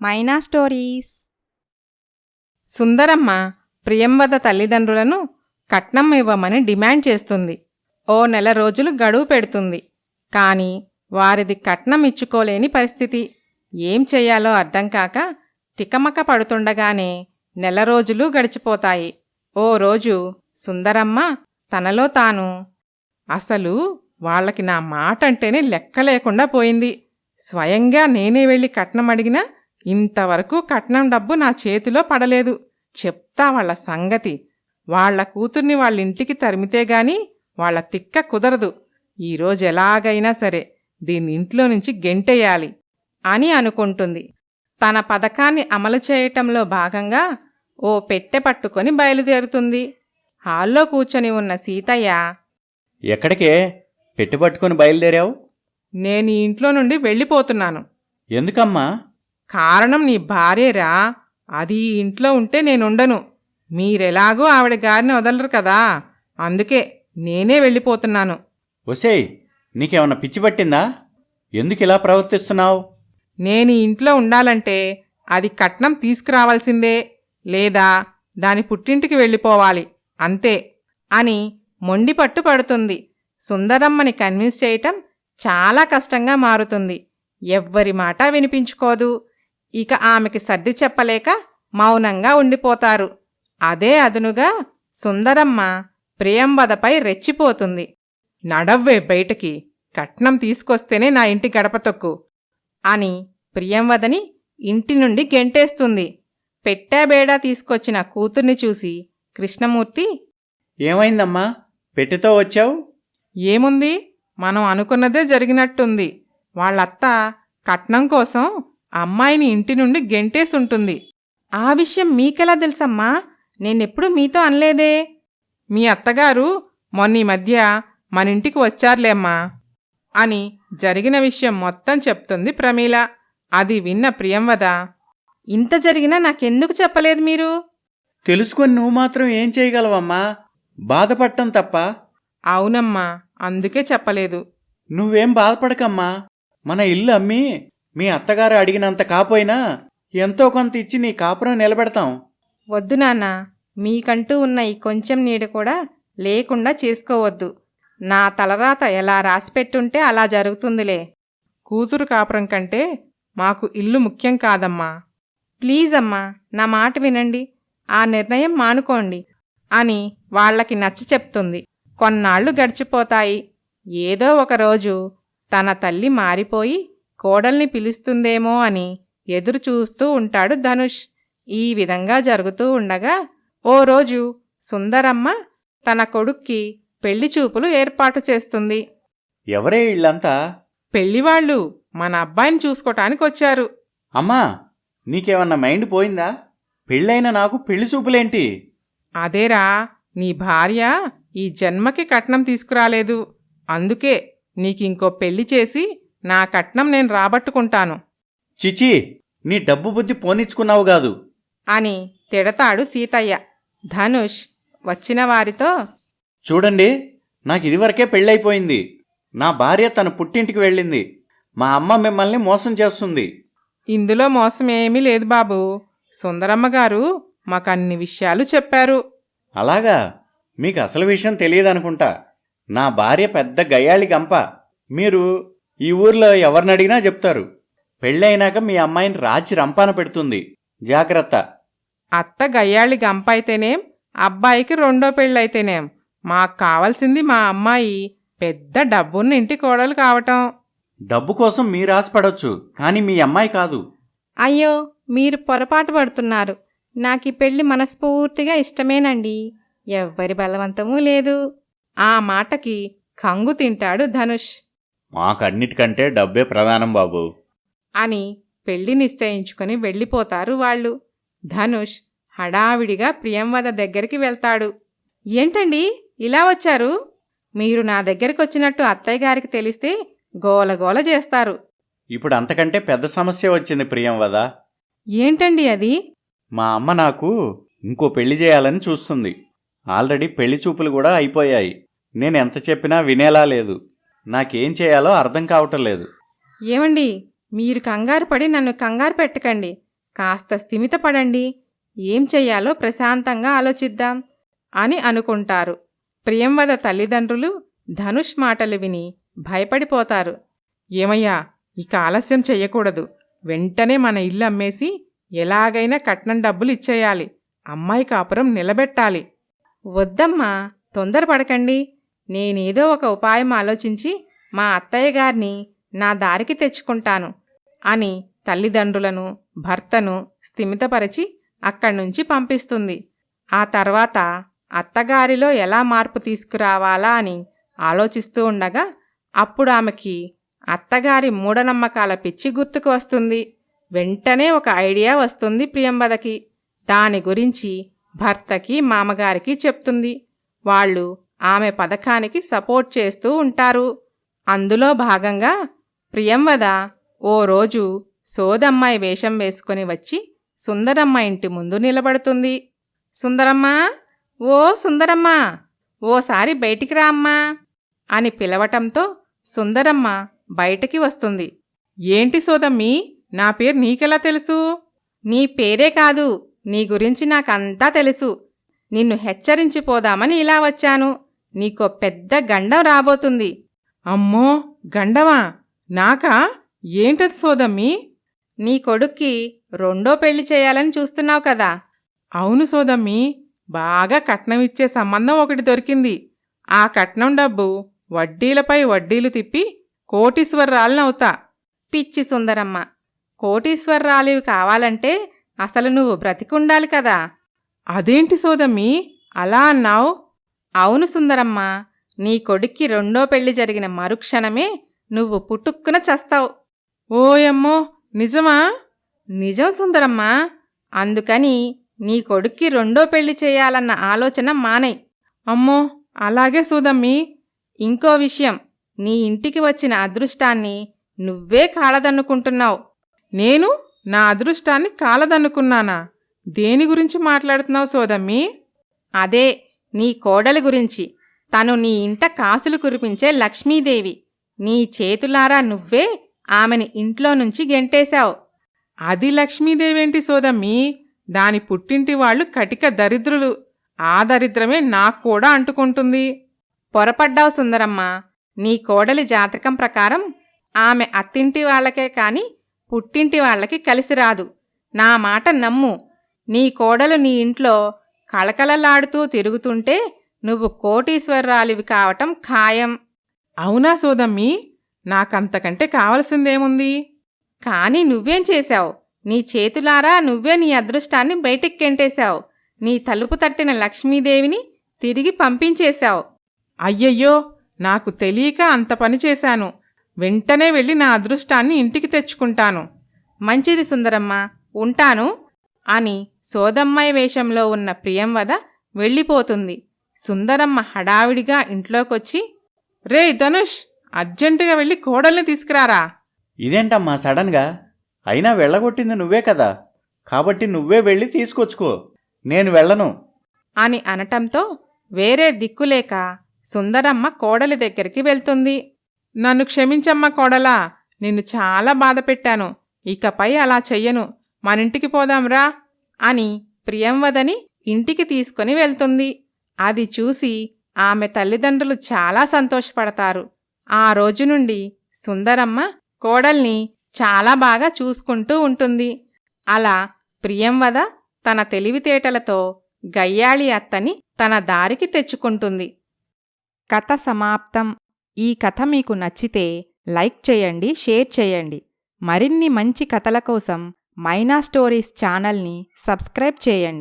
మైనా stories. Sundaramma Priyamvada తల్లిదండ్రులను కట్నం ఇవ్వమని డిమాండ్ చేస్తుంది. ఓ నెల రోజులు గడువు పెడుతుంది. కానీ వారిది కట్నం ఇచ్చుకోలేని పరిస్థితి. ఏం చేయాలో అర్థం కాక తికమక పడుతుండగానే నెల రోజులు గడిచిపోతాయి. ఓ రోజు సుందరమ్మ తనలో తాను అసలు వాళ్ళకి నా మాట అంటేనే లెక్క లేకుండా పోయింది. స్వయంగా నేనే వెళ్ళి కట్నం అడిగినా ఇంతవరకు కట్నం డబ్బు నా చేతిలో పడలేదు. చెప్తా వాళ్ళ సంగతి. వాళ్ళ కూతుర్ని వాళ్ళ ఇంటికి తరిమితే గాని వాళ్ళ తిక్క కుదరదు. ఈరోజు ఎలాగైనా సరే దీన్ని ఇంట్లో నుంచి గెంటేయాలి అని అనుకుంటుంది. తన పథకాన్ని అమలు చేయటంలో భాగంగా ఓ పెట్టె పట్టుకొని బయలుదేరుతుంది. హాల్లో కూర్చొని ఉన్న సీతయ్య ఎక్కడికే? పెట్టి పట్టుకొని బయలుదేరావు? నేను ఈ ఇంట్లో నుండి వెళ్ళిపోతున్నాను. ఎందుకమ్మా? కారణం నీ భార్యరా. అది ఈ ఇంట్లో ఉంటే నేనుండను. మీరెలాగూ ఆవిడ గారిని వదలరు కదా. అందుకే నేనే వెళ్ళిపోతున్నాను. ఒసేయ్ నీకేమన్నా పిచ్చి పట్టిందా? ఎందుకు ఇలా ప్రవర్తిస్తున్నావు? నేను ఈ ఇంట్లో ఉండాలంటే అది కట్నం తీసుకురావాల్సిందే లేదా దాని పుట్టింటికి వెళ్ళిపోవాలి. అంతే అని మొండి పట్టు పడుతుంది. సుందరమ్మని కన్విన్స్ చేయటం చాలా కష్టంగా మారుతుంది. ఎవ్వరి మాట వినిపించుకోదు. ఇక ఆమెకి సర్ది చెప్పలేక మౌనంగా ఉండిపోతారు. అదే అదునుగా సుందరమ్మ ప్రియంవదపై రెచ్చిపోతుంది. నడవ్వే బయటికి కట్నం తీసుకొస్తేనే నా ఇంటి గడప తొక్కు అని ప్రియంవదని ఇంటి నుండి గెంటేస్తుంది. పెట్టాబేడా తీసుకొచ్చిన కూతుర్ని చూసి కృష్ణమూర్తి ఏమైందమ్మా? పెట్టెతో వచ్చావు? ఏముంది? మనం అనుకున్నదే జరిగినట్టుంది. వాళ్ళత్త కట్నం కోసం అమ్మాయిని ఇంటి నుండి గెంటేసుంటుంది. ఆ విషయం మీకెలా తెలుసమ్మా? నేనెప్పుడు మీతో అనలేదే. మీ అత్తగారు మొన్న ఈ మధ్య మన ఇంటికి వచ్చారులేమ్మా అని జరిగిన విషయం మొత్తం చెప్తుంది ప్రమీల. అది విన్న ప్రియంవద. ఇంత జరిగినా నాకెందుకు చెప్పలేదు మీరు? తెలుసుకొని నువ్వు మాత్రం ఏం చేయగలవమ్మా? బాధపడటం తప్ప. అవునమ్మా అందుకే చెప్పలేదు. నువ్వేం బాధపడకమ్మా? మన ఇల్లు అమ్మి మీ అత్తగారు అడిగినంత కాపోయినా ఎంతో కొంత ఇచ్చి నీ కాపురం నిలబెడతాం. వద్దు నాన్న మీకంటూ ఉన్న ఈ కొంచెం నీడ కూడా లేకుండా చేసుకోవద్దు. నా తలరాత ఎలా రాసిపెట్టుంటే అలా జరుగుతుందిలే. కూతురు కాపురం కంటే మాకు ఇల్లు ముఖ్యం కాదమ్మా. ప్లీజ్ అమ్మా నా మాట వినండి. ఆ నిర్ణయం మానుకోండి అని వాళ్ళకి నచ్చ చెప్తుంది. కొన్నాళ్ళు గడిచిపోతాయి. ఏదో ఒకరోజు తన తల్లి మారిపోయి కోడల్ని పిలుస్తుందేమో అని ఎదురు చూస్తూ ఉంటాడు ధనుష్. ఈ విధంగా జరుగుతూ ఉండగా ఓ రోజు సుందరమ్మ తన కొడుక్కి పెళ్ళి చూపులు ఏర్పాటు చేస్తుంది. ఎవరే ఇళ్ళంతా? పెళ్ళివాళ్ళు మన అబ్బాయిని చూసుకోటానికి వచ్చారు. అమ్మా నీకేమన్నా మైండ్ పోయిందా? పెళ్ళైన నాకు పెళ్ళి చూపులేంటి? అదేరా నీ భార్య ఈ జన్మకి కట్నం తీసుకురాలేదు. అందుకే నీకింకో పెళ్ళి చేసి నా కట్నం నేను రాబట్టుకుంటాను. చిచి నీ డబ్బు బుద్ధి పోనిచ్చుకున్నావు కాదు. అని తిడతాడు సీతయ్య. ధనుష్ వచ్చిన వారితో చూడండి నాకు ఇదివరకే పెళ్ళైపోయింది. నా భార్య తన పుట్టింటికి వెళ్ళింది. మా అమ్మ మిమ్మల్ని మోసం చేస్తుంది. ఇందులో మోసం ఏమీ లేదు బాబు. సుందరమ్మ గారు మాకు అన్ని విషయాలు చెప్పారు. అలాగా? మీకు అసలు విషయం తెలియదనుకుంటా. నా భార్య పెద్ద గయ్యాళి గంప. మీరు ఈ ఊర్లో ఎవరిని అడిగినా చెప్తారు. పెళ్ళైనాక మీ అమ్మాయిని రాచి రంపాన పెడుతుంది. జాగ్రత్త. అత్త గయ్యాళి గంప అయితేనేం అబ్బాయికి రెండో పెళ్ళైతేనేం మాకు కావాల్సింది మా అమ్మాయి. పెద్ద డబ్బున్న ఇంటి కోడలు కావటం. డబ్బు కోసం మీరు ఆశపడొచ్చు కానీ మీ అమ్మాయి కాదు. అయ్యో మీరు పొరపాటు పడుతున్నారు. నాకు ఈ పెళ్ళి మనస్ఫూర్తిగా ఇష్టమేనండి. ఎవ్వరి బలవంతమూ లేదు. ఆ మాటకి కంగు తింటాడు ధనుష్. మాకన్నిటికంటే డబ్బే ప్రధానం బాబు. అని పెళ్ళి నిశ్చయించుకుని వెళ్ళిపోతారు వాళ్ళు. ధనుష్ హడావిడిగా ప్రియంవద దగ్గరికి వెళ్తాడు. ఏంటండి? ఇలా వచ్చారు? మీరు నా దగ్గరికి వచ్చినట్టు అత్తయ్య గారికి తెలిస్తే గోలగోల చేస్తారు. ఇప్పుడు అంతకంటే పెద్ద సమస్య వచ్చింది ప్రియం వదా ఏంటండి అది? మా అమ్మ నాకు ఇంకో పెళ్ళి చేయాలని చూస్తుంది. ఆల్రెడీ పెళ్ళి చూపులు కూడా అయిపోయాయి. నేను ఎంత చెప్పినా వినేలా లేదు. నాకేం చేయాలో అర్థం కావటం లేదు. ఏమండి? మీరు కంగారు పడి నన్ను కంగారు పెట్టకండి. కాస్త స్థిమితపడండి ఏం చెయ్యాలో ప్రశాంతంగా ఆలోచిద్దాం అని అనుకుంటారు. ప్రియంవద తల్లిదండ్రులు ధనుష్ మాటలు విని భయపడిపోతారు. ఏమయ్యా ఇక ఆలస్యం చెయ్యకూడదు. వెంటనే మన ఇల్లు అమ్మేసి ఎలాగైనా కట్నం డబ్బులు ఇచ్చేయాలి. అమ్మాయి కాపురం నిలబెట్టాలి. వద్దమ్మా తొందరపడకండి. నేనేదో ఒక ఉపాయం ఆలోచించి మా అత్తయ్య గారిని నా దారికి తెచ్చుకుంటాను అని తల్లిదండ్రులను భర్తను స్థిమితపరిచి అక్కడి నుంచి పంపిస్తుంది. ఆ తర్వాత అత్తగారిలో ఎలా మార్పు తీసుకురావాలా అని ఆలోచిస్తూ ఉండగా అప్పుడు ఆమెకి అత్తగారి మూఢనమ్మకాల పిచ్చి గుర్తుకు వస్తుంది. వెంటనే ఒక ఐడియా వస్తుంది ప్రియంబదకి. దాని గురించి భర్తకి మామగారికి చెప్తుంది. వాళ్ళు ఆమె పథకానికి సపోర్ట్ చేస్తూ ఉంటారు. అందులో భాగంగా ప్రియంవద ఓ రోజు సోదమ్మాయి వేషం వేసుకొని వచ్చి సుందరమ్మ ఇంటి ముందు నిలబడుతుంది. సుందరమ్మ ఓ సుందరమ్మ ఓసారి బయటికి రా అమ్మా అని పిలవటంతో సుందరమ్మ బయటికి వస్తుంది. ఏంటి సోదమ్మీ నా పేరు నీకెలా తెలుసు? నీ పేరే కాదు నీ గురించి నాకంతా తెలుసు. నిన్ను హెచ్చరించిపోదామని ఇలా వచ్చాను. నీకో పెద్ద గండం రాబోతుంది. అమ్మో గండమా? నాకా? ఏంటది సోదమ్మి? నీ కొడుక్కి రెండో పెళ్ళి చేయాలని చూస్తున్నావు కదా. అవును సోదమ్మి బాగా కట్నం ఇచ్చే సంబంధం ఒకటి దొరికింది. ఆ కట్నం డబ్బు వడ్డీలపై వడ్డీలు తిప్పి కోటీశ్వరరాలనవుతా పిచ్చి సుందరమ్మ కోటీశ్వరరాలివి కావాలంటే అసలు నువ్వు బ్రతికుండాలి కదా. అదేంటి సోదమ్మి? అలా అన్నావు? అవును సుందరమ్మ నీ కొడుక్కి రెండో పెళ్ళి జరిగిన మరుక్షణమే నువ్వు పుట్టుక్కున చస్తావు. ఓయమ్మో నిజమా? నిజం సుందరమ్మ అందుకని నీ కొడుక్కి రెండో పెళ్ళి చేయాలన్న ఆలోచన మానై. అమ్మో అలాగే సూదమ్మి ఇంకో విషయం నీ ఇంటికి వచ్చిన అదృష్టాన్ని నువ్వే కాలదన్నుకుంటున్నావు. నేను నా అదృష్టాన్ని కాలదన్నుకున్నానా? దేని గురించి మాట్లాడుతున్నావు సోదమ్మి? అదే నీ కోడలి గురించి. తను నీ ఇంట కాసులు కురిపించే లక్ష్మీదేవి. నీ చేతులారా నువ్వే ఆమెని ఇంట్లో నుంచి గెంటేశావు. అది లక్ష్మీదేవేంటి సోదమ్మీ? దాని పుట్టింటి వాళ్ళు కటిక దరిద్రులు. ఆ దరిద్రమే నాకు కూడా అంటుకుంటుంది. పొరపడ్డావు సుందరమ్మ. నీ కోడలి జాతకం ప్రకారం ఆమె అత్తింటి వాళ్ళకే కాని పుట్టింటి వాళ్ళకి కలిసి రాదు. నా మాట నమ్ము. నీ కోడలు నీ ఇంట్లో కళకళలాడుతూ తిరుగుతుంటే నువ్వు కోటీశ్వరరాలివి కావటం ఖాయం. అవునా సోదమ్మీ? నాకంతకంటే కావలసిందేముంది? కానీ నువ్వేం చేశావు? నీ చేతులారా నువ్వే నీ అదృష్టాన్ని బయటెక్కెంటేశావు. నీ తలుపు తట్టిన లక్ష్మీదేవిని తిరిగి పంపించేశావు. అయ్యయ్యో! నాకు తెలియక అంత పని చేశాను. వెంటనే వెళ్ళి నా అదృష్టాన్ని ఇంటికి తెచ్చుకుంటాను. మంచిది సుందరమ్మ. ఉంటాను. అని సోదమ్మాయి వేషంలో ఉన్న ప్రియంవద వెళ్ళిపోతుంది. సుందరమ్మ హడావిడిగా ఇంట్లోకొచ్చి రే ధనుష్ అర్జెంటుగా వెళ్ళి కోడల్ని తీసుకురారా? ఇదేంటమ్మా సడన్గా? అయినా వెళ్ళగొట్టింది నువ్వే కదా. కాబట్టి నువ్వే వెళ్ళి తీసుకొచ్చుకో. నేను వెళ్ళను. అని అనటంతో వేరే దిక్కులేక సుందరమ్మ కోడలి దగ్గరికి వెళ్తుంది. నన్ను క్షమించమ్మా కోడలా నిన్ను చాలా బాధ పెట్టాను ఇకపై అలా చెయ్యను. మనింటికి పోదాంరా అని ప్రియంవదని ఇంటికి తీసుకొని వెళ్తుంది. అది చూసి ఆమె తల్లిదండ్రులు చాలా సంతోషపడతారు. ఆ రోజు నుండి సుందరమ్మ కోడల్ని చాలా బాగా చూసుకుంటూ ఉంటుంది. అలా ప్రియంవద తన తెలివితేటలతో గయ్యాళి అత్తని తన దారికి తెచ్చుకుంటుంది. కథ సమాప్తం. ఈ కథ మీకు నచ్చితే లైక్ చేయండి షేర్ చేయండి. మరిన్ని మంచి కథల కోసం మైనా స్టోరీస్ ఛానల్ని సబ్స్క్రైబ్ చేయండి.